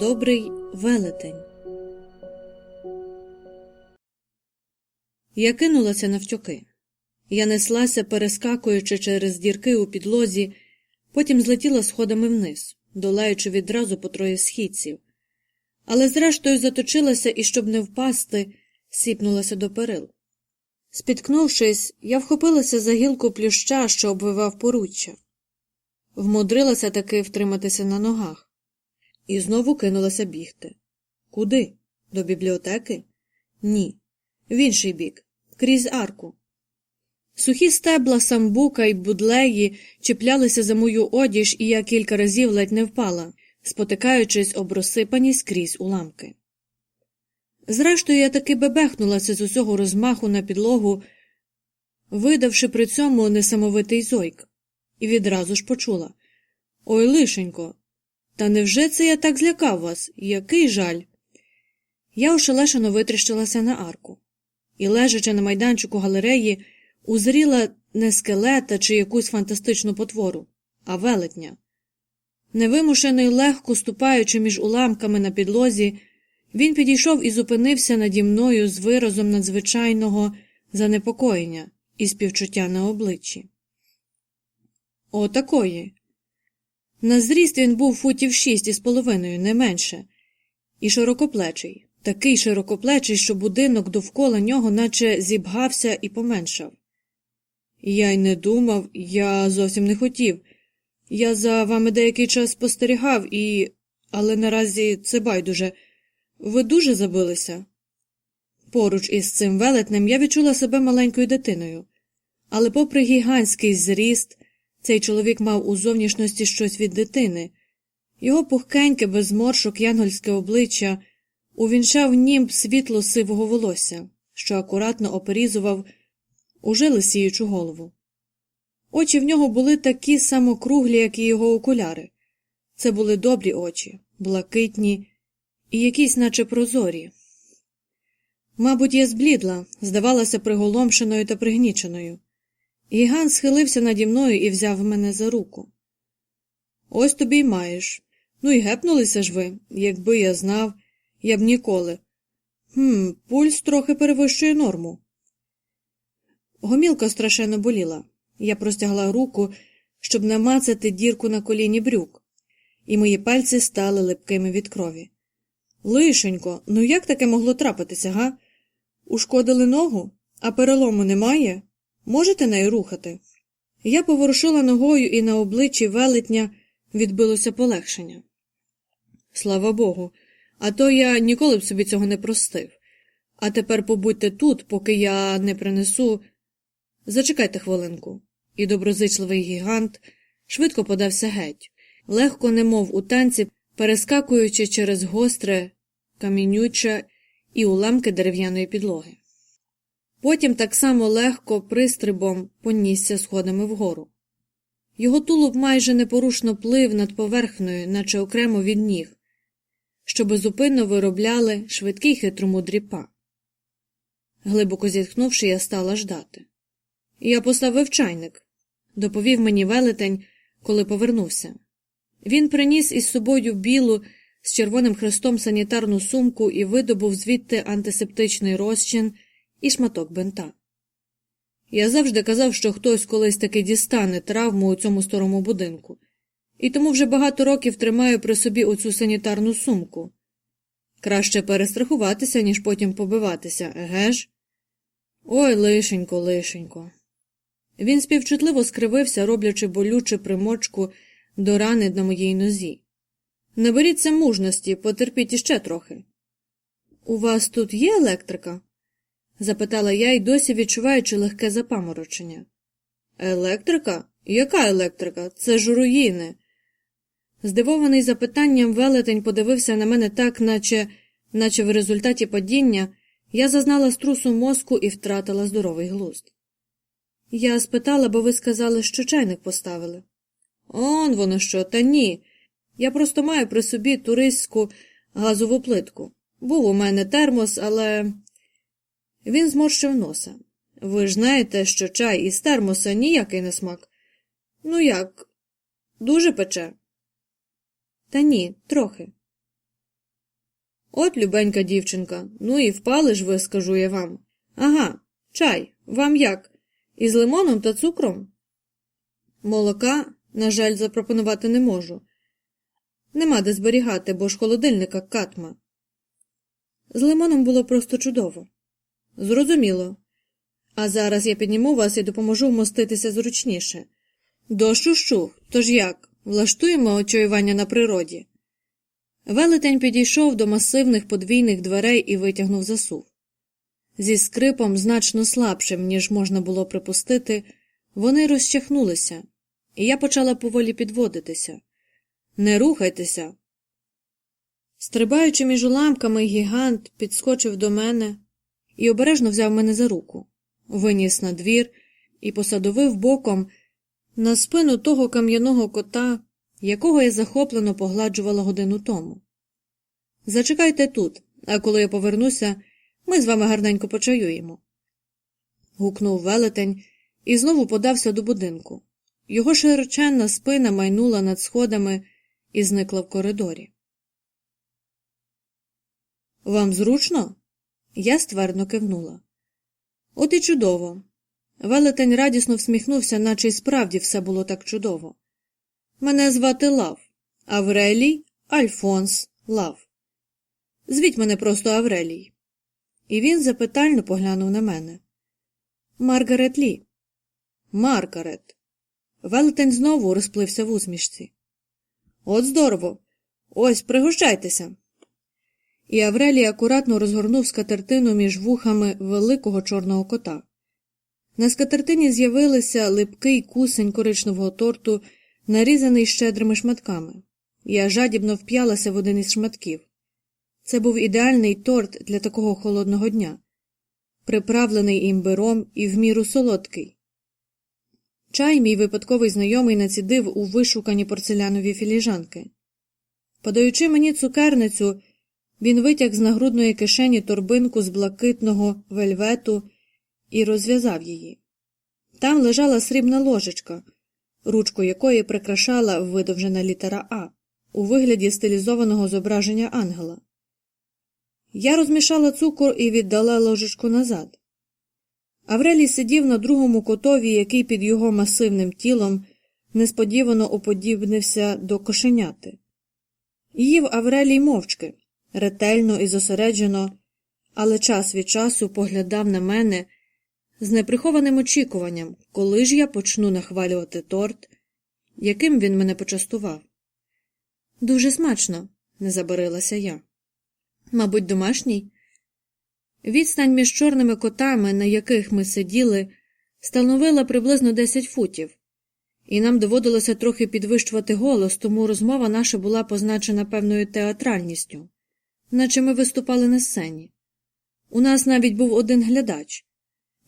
Добрий велетень. Я кинулася навтьоки. Я неслася, перескакуючи через дірки у підлозі, потім злетіла сходами вниз, долаючи відразу по троє східців. Але зрештою заточилася і, щоб не впасти, сіпнулася до перил. Спіткнувшись, я вхопилася за гілку плюща, що обвивав поруччя. Вмудрилася таки втриматися на ногах. І знову кинулася бігти. Куди? До бібліотеки? Ні. В інший бік, крізь арку. Сухі стебла самбука й будлеї чіплялися за мою одіж, і я кілька разів ледь не впала, спотикаючись об розсипані скрізь уламки. Зрештою, я таки бебехнулася з усього розмаху на підлогу, видавши при цьому несамовитий зойк, і відразу ж почула Ой, лишенько, та невже це я так злякав вас? Який жаль? Я ошелешено витріщилася на арку і, лежачи на майданчику галереї, узріла не скелета чи якусь фантастичну потвору, а велетня. Невимушений легко ступаючи між уламками на підлозі, він підійшов і зупинився наді мною з виразом надзвичайного занепокоєння і співчуття на обличчі. О, такої. На зріст він був футів шість із половиною, не менше, і широкоплечий, такий широкоплечий, що будинок довкола нього наче зібгався і поменшав. Я й не думав, я зовсім не хотів. Я за вами деякий час спостерігав і. але наразі це байдуже. Ви дуже забилися. Поруч із цим велетнем я відчула себе маленькою дитиною, але, попри гігантський зріст, цей чоловік мав у зовнішності щось від дитини. Його пухкеньке, без зморшок янгольське обличчя увінчав німб світло сивого волосся, що акуратно оперізував уже лисіючу голову. Очі в нього були такі самокруглі, як і його окуляри. Це були добрі очі, блакитні і якісь, наче прозорі. Мабуть, я зблідла, здавалася приголомшеною та пригніченою. Гігант схилився наді мною і взяв мене за руку. Ось тобі й маєш. Ну і гепнулися ж ви, якби я знав, я б ніколи. Хм, пульс трохи перевищує норму. Гомілка страшенно боліла. Я простягла руку, щоб намацати дірку на коліні брюк, і мої пальці стали липкими від крові. Лишенько, ну як таке могло трапитися, га? Ушкодили ногу, а перелому немає? Можете нею рухати? Я поворушила ногою і на обличчі велетня відбилося полегшення. Слава Богу, а то я ніколи б собі цього не простив. А тепер побудьте тут, поки я не принесу. Зачекайте хвилинку. І доброзичливий гігант швидко подався геть, легко, немов у танці, перескакуючи через гостре, камінюче і уламки дерев'яної підлоги. Потім так само легко пристрибом понісся сходами вгору. Його тулуб майже непорушно плив над поверхнею, наче окремо від ніг, що безупинно виробляли швидкий хитромудрі па. Глибоко зітхнувши, я стала ждати. Я поставив чайник, доповів мені велетень, коли повернувся. Він приніс із собою білу з червоним хрестом санітарну сумку і видобув звідти антисептичний розчин і шматок бента. Я завжди казав, що хтось колись таки дістане травму у цьому старому будинку, і тому вже багато років тримаю при собі оцю санітарну сумку. Краще перестрахуватися, ніж потім побиватися, еге ж? Ой, лишенько, лишенько. Він співчутливо скривився, роблячи болючу примочку до рани на моїй нозі. Наберіться мужності, потерпіть іще трохи. У вас тут є електрика? запитала я й досі відчуваючи легке запаморочення. Електрика? Яка електрика? Це ж руїни. Здивований запитанням, велетень подивився на мене так, наче, наче в результаті падіння я зазнала струсу мозку і втратила здоровий глузд. Я спитала, бо ви сказали, що чайник поставили. Он воно що, та ні. Я просто маю при собі туристську газову плитку. Був у мене термос, але. Він зморщив носа. Ви ж знаєте, що чай із термоса ніякий не смак. Ну як? Дуже пече. Та ні, трохи. От любенька дівчинка, ну і впали ж ви, скажу я вам. Ага, чай, вам як? Із лимоном та цукром? Молока, на жаль, запропонувати не можу. Нема де зберігати, бо ж холодильника катма. З лимоном було просто чудово. Зрозуміло. А зараз я підніму вас і допоможу вмоститися зручніше. Дощ ущух, тож як? Влаштуємо очаювання на природі. Велетень підійшов до масивних подвійних дверей і витягнув засув. Зі скрипом, значно слабшим, ніж можна було припустити, вони розчахнулися, і я почала поволі підводитися. Не рухайтеся. Стрибаючи між уламками, гігант підскочив до мене і обережно взяв мене за руку, виніс на двір і посадовив боком на спину того кам'яного кота, якого я захоплено погладжувала годину тому. Зачекайте тут, а коли я повернуся, ми з вами гарненько почаюємо. гукнув велетень і знову подався до будинку. Його широченна спина майнула над сходами і зникла в коридорі. Вам зручно? Я ствердно кивнула. От і чудово. Велетень радісно всміхнувся, наче й справді все було так чудово. Мене звати Лав, Аврелій Альфонс Лав. Звіть мене просто Аврелій. І він запитально поглянув на мене. Маргарет Лі. Маргарет. Велетень знову розплився в усмішці. От здорово. Ось пригощайтеся. І Аврелій акуратно розгорнув скатертину між вухами великого чорного кота. На скатертині з'явилися липкий кусень коричневого торту, нарізаний щедрими шматками. Я жадібно вп'ялася в один із шматків. Це був ідеальний торт для такого холодного дня, приправлений імбиром і в міру солодкий. Чай мій випадковий знайомий націдив у вишукані порцелянові філіжанки. Подаючи мені цукерницю, він витяг з нагрудної кишені торбинку з блакитного вельвету і розв'язав її. Там лежала срібна ложечка, ручку якої прикрашала видовжена літера А у вигляді стилізованого зображення ангела. Я розмішала цукор і віддала ложечку назад. Аврелій сидів на другому котові, який під його масивним тілом несподівано уподібнився до кошеняти. Їв Аврелій мовчки, ретельно і зосереджено, але час від часу поглядав на мене з неприхованим очікуванням, коли ж я почну нахвалювати торт, яким він мене почастував. Дуже смачно, не забарилася я. Мабуть, домашній. Відстань між чорними котами, на яких ми сиділи, становила приблизно 10 футів, і нам доводилося трохи підвищувати голос, тому розмова наша була позначена певною театральністю, наче ми виступали на сцені. У нас навіть був один глядач.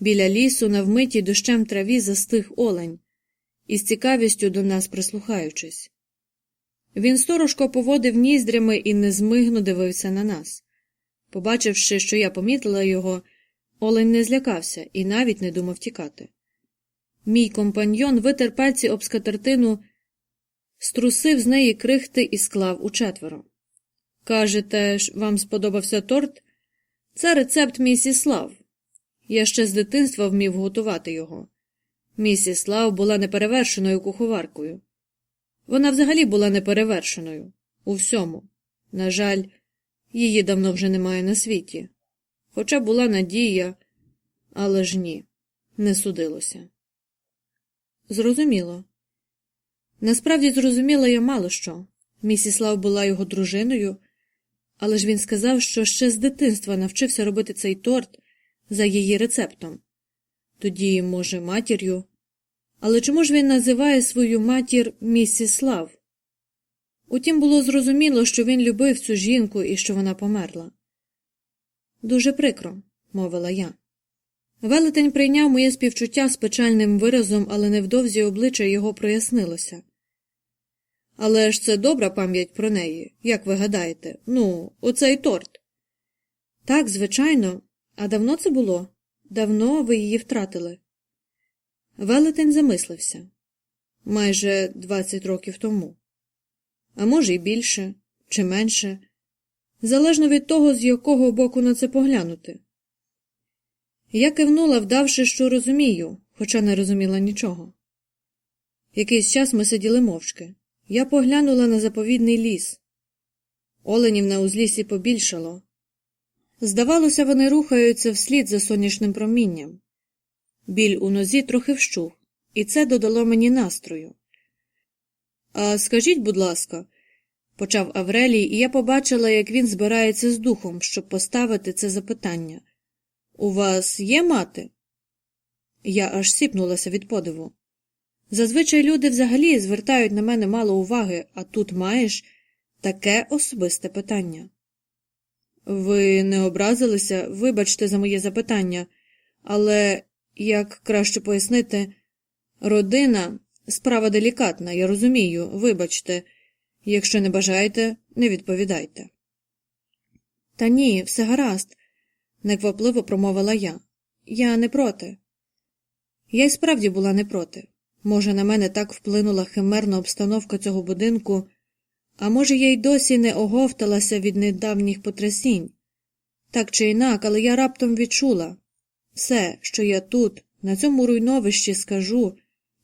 Біля лісу, на вмитій дощем траві застиг олень, із цікавістю до нас прислухаючись. Він сторожко поводив ніздрями і незмигно дивився на нас. Побачивши, що я помітила його, олень не злякався і навіть не думав тікати. Мій компаньйон витер пальці об скатертину, струсив з неї крихти і склав у четверо. Кажете, ж, вам сподобався торт? Це рецепт місіс Лав. Я ще з дитинства вмів готувати його. Місіс Лав була неперевершеною куховаркою. Вона взагалі була неперевершеною у всьому. На жаль, її давно вже немає на світі. Хоча була надія, але ж ні, не судилося. Зрозуміло. Насправді зрозуміла я мало що. Місіс Лав була його дружиною, але ж він сказав, що ще з дитинства навчився робити цей торт за її рецептом. Тоді, може, матір'ю. Але чому ж він називає свою матір місіс Лав? Утім, було зрозуміло, що він любив цю жінку і що вона померла. Дуже прикро, мовила я. Велетень прийняв моє співчуття з печальним виразом, але невдовзі обличчя його прояснилося. Але ж це добра пам'ять про неї, як ви гадаєте, ну, оцей торт. Так, звичайно, А давно це було? Давно ви її втратили? Велетень замислився майже 20 років тому. А може, й більше, чи менше, залежно від того, з якого боку на це поглянути. Я кивнула, вдавши, що розумію, хоча не розуміла нічого. Якийсь час ми сиділи мовчки. Я поглянула на заповідний ліс. Оленів на узлісі побільшало. Здавалося, вони рухаються вслід за сонячним промінням. Біль у нозі трохи вщух, і це додало мені настрою. А скажіть, будь ласка, почав Аврелій, і я побачила, як він збирається з духом, щоб поставити це запитання. У вас є мати? Я аж сіпнулася від подиву. Зазвичай люди взагалі звертають на мене мало уваги, а тут маєш таке особисте питання. Ви не образилися, вибачте за моє запитання, але, як краще пояснити, родина справа делікатна, я розумію, вибачте, якщо не бажаєте, не відповідайте. Та ні, все гаразд, неквапливо промовила я. Я не проти. Я й справді була не проти. Може, на мене так вплинула химерна обстановка цього будинку, а може, я й досі не оговталася від недавніх потрясінь. Так чи інак, але я раптом відчула все, що я тут, на цьому руйновищі скажу,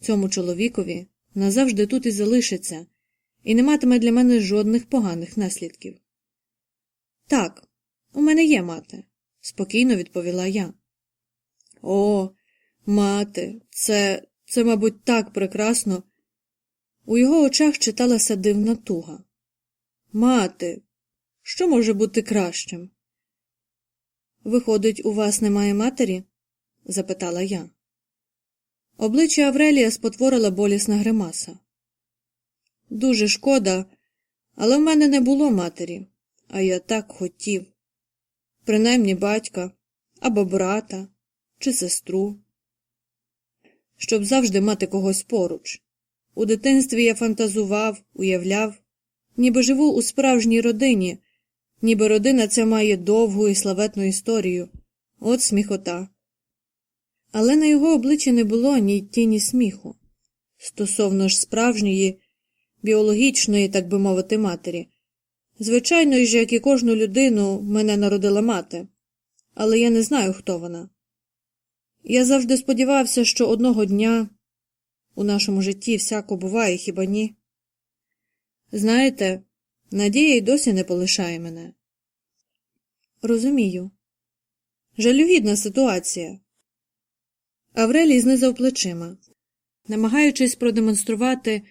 цьому чоловікові, назавжди тут і залишиться, і не матиме для мене жодних поганих наслідків. Так, у мене є мати, спокійно відповіла я. О, мати, це, це, мабуть, так прекрасно. У його очах читалася дивна туга. Мати, що може бути кращим? Виходить, у вас немає матері? запитала я. Обличчя Аврелія спотворила болісна гримаса. Дуже шкода, але в мене не було матері, а я так хотів. Принаймні батька або брата чи сестру, щоб завжди мати когось поруч. У дитинстві я фантазував, уявляв, ніби живу у справжній родині, ніби родина ця має довгу і славетну історію. От сміхота. Але на його обличчі не було ні тіні сміху. Стосовно ж справжньої, біологічної, так би мовити, матері. Звичайно ж, як і кожну людину, мене народила мати, але я не знаю, хто вона. Я завжди сподівався, що одного дня у нашому житті всяко буває, хіба ні? Знаєте, надія й досі не полишає мене. Розумію. Жалюгідна ситуація. Аврелій знизав плечима, намагаючись продемонструвати,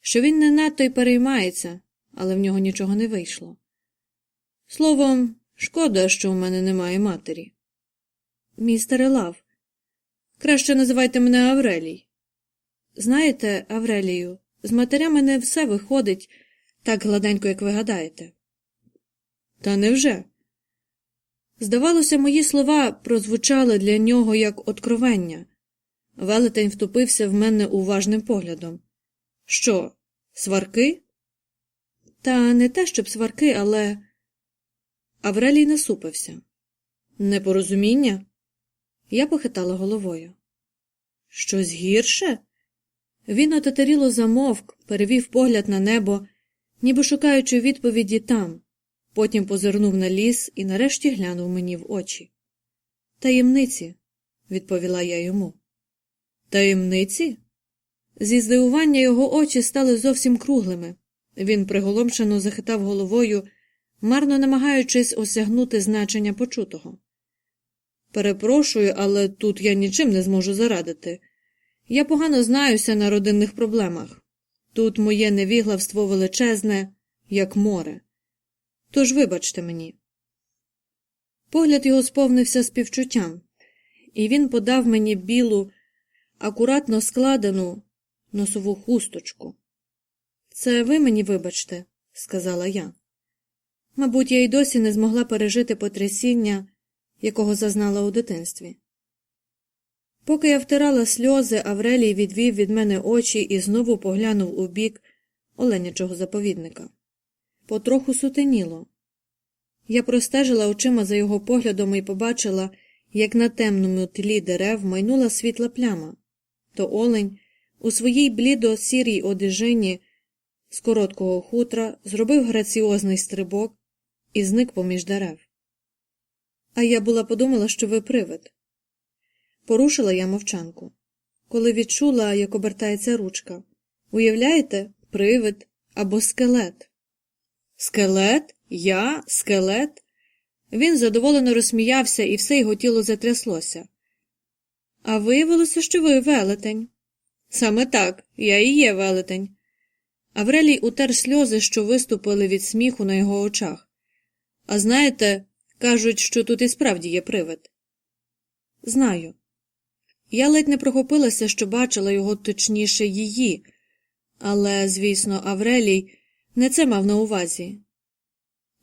що він не надто й переймається, але в нього нічого не вийшло. Словом, шкода, що у мене немає матері. Містере Лав, краще називайте мене Аврелій. Знаєте, Аврелію, з матерями не все виходить так гладенько, як ви гадаєте. Та невже? Здавалося, мої слова прозвучали для нього як откровення. Велетень втупився в мене уважним поглядом. Що, сварки? Та не те, щоб сварки, але. Аврелій насупився. Непорозуміння? Я похитала головою. Щось гірше? Він отетеріло замовк, перевів погляд на небо, ніби шукаючи відповіді там, потім позирнув на ліс і нарешті глянув мені в очі. Таємниці, відповіла я йому. Таємниці? Зі здивування його очі стали зовсім круглими. Він приголомшено захитав головою, марно намагаючись осягнути значення почутого. Перепрошую, але тут я нічим не зможу зарадити. Я погано знаюся на родинних проблемах. Тут моє невіглавство величезне, як море. Тож вибачте мені. Погляд його сповнився співчуттям, і він подав мені білу, акуратно складену носову хусточку. Це ви мені вибачте, сказала я. Мабуть, я й досі не змогла пережити потрясіння, якого зазнала у дитинстві. Поки я втирала сльози, Аврелій відвів від мене очі і знову поглянув у бік оленячого заповідника. Потроху сутеніло. Я простежила очима за його поглядом і побачила, як на темному тлі дерев майнула світла пляма. То олень у своїй блідо сірій одежині з короткого хутра зробив граціозний стрибок і зник поміж дерев. А я була подумала, що ви привид. Порушила я мовчанку. Коли відчула, як обертається ручка. Уявляєте, привид або скелет. Скелет? Я? Скелет? Він задоволено розсміявся, і все його тіло затряслося. А виявилося, що ви велетень. Саме так, я і є велетень. Аврелій утер сльози, що виступили від сміху на його очах. А знаєте, кажуть, що тут і справді є привид. Знаю. Я ледь не прохопилася, що бачила його точніше її, але, звісно, Аврелій не це мав на увазі.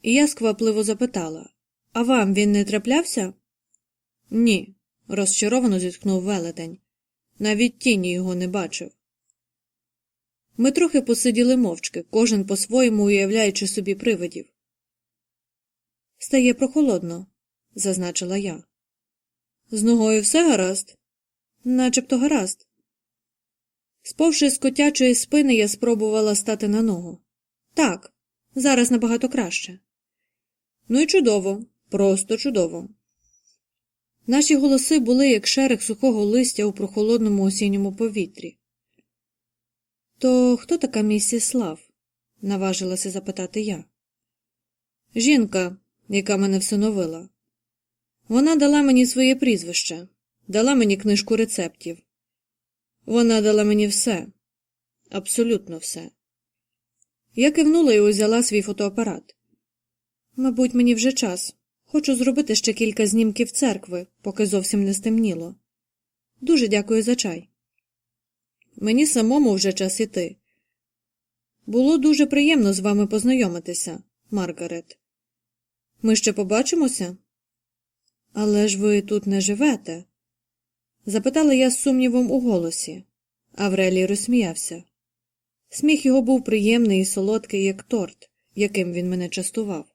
І я сквапливо запитала А вам він не траплявся? Ні, розчаровано зітхнув велетень. Навіть тіні його не бачив. Ми трохи посиділи мовчки, кожен по-своєму уявляючи собі привидів. Стає прохолодно, зазначила я. З ногою все гаразд? Начебто гаразд. Сповши з котячої спини, я спробувала стати на ногу. Так, зараз набагато краще. Ну і чудово, просто чудово. Наші голоси були, як шерех сухого листя у прохолодному осінньому повітрі. То хто така місіс Лав? наважилася запитати я. Жінка, яка мене всиновила. Вона дала мені своє прізвище, дала мені книжку рецептів. Вона дала мені все, абсолютно все. Я кивнула і узяла свій фотоапарат. Мабуть, мені вже час. Хочу зробити ще кілька знімків церкви, поки зовсім не стемніло. Дуже дякую за чай. Мені самому вже час іти. Було дуже приємно з вами познайомитися, Маргарет. Ми ще побачимося? Але ж ви тут не живете? запитала я з сумнівом у голосі. Аврелій розсміявся. Сміх його був приємний і солодкий, як торт, яким він мене частував.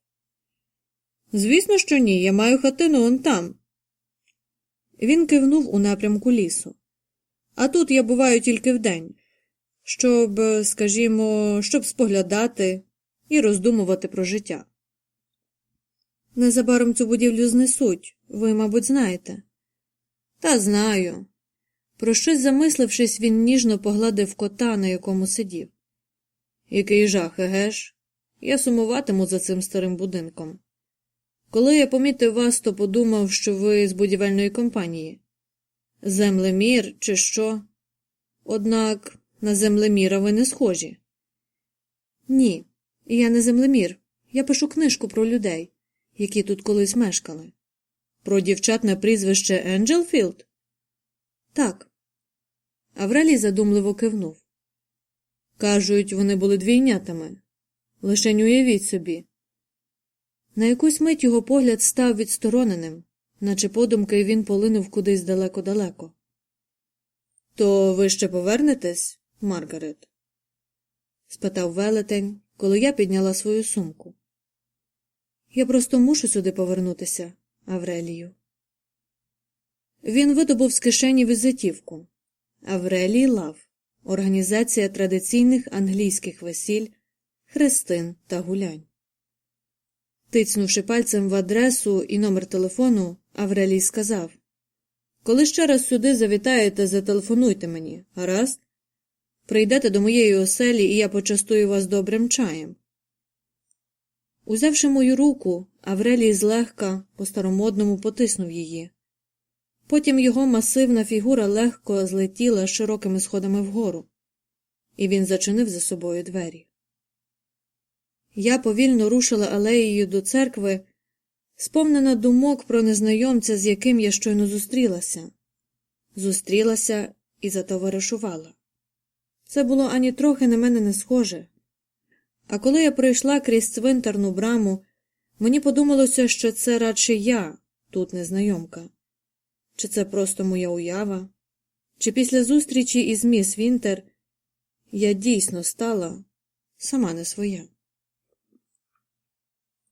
Звісно, що ні, я маю хатину он там. Він кивнув у напрямку лісу. А тут я буваю тільки вдень, щоб, скажімо, щоб споглядати і роздумувати про життя. Незабаром цю будівлю знесуть, ви, мабуть, знаєте. Та знаю. Про щось замислившись, він ніжно погладив кота, на якому сидів. Який жах, еге ж? Я сумуватиму за цим старим будинком. Коли я помітив вас, то подумав, що ви з будівельної компанії. Землемір, чи що? Однак на землеміра ви не схожі. Ні, я не землемір. Я пишу книжку про людей, які тут колись мешкали. Про дівчат на прізвище Енджелфілд? Так. Аврелій задумливо кивнув. Кажуть, вони були двійнятами. Лишень уявіть собі. На якусь мить його погляд став відстороненим, наче подумки він полинув кудись далеко-далеко. То ви ще повернетесь, Маргарет? спитав велетень, коли я підняла свою сумку. Я просто мушу сюди повернутися, Аврелію. Він видобув з кишені візитівку Аврелій Лав, Організація традиційних англійських весіль, хрестин та гулянь. Тицнувши пальцем в адресу і номер телефону, Аврелій сказав Коли ще раз сюди завітаєте, зателефонуйте мені, гаразд? Прийдете до моєї оселі, і я почастую вас добрим чаєм. Узявши мою руку, Аврелій злегка по старомодному потиснув її. Потім його масивна фігура легко злетіла широкими сходами вгору, і він зачинив за собою двері. Я повільно рушила алеєю до церкви, сповнена думок про незнайомця, з яким я щойно зустрілася, зустрілася і затоваришувала. Це було ані трохи на мене не схоже. А коли я пройшла крізь цвинтарну браму, мені подумалося, що це радше я, тут незнайомка. Чи це просто моя уява? Чи після зустрічі із міс Вінтер я дійсно стала сама не своя?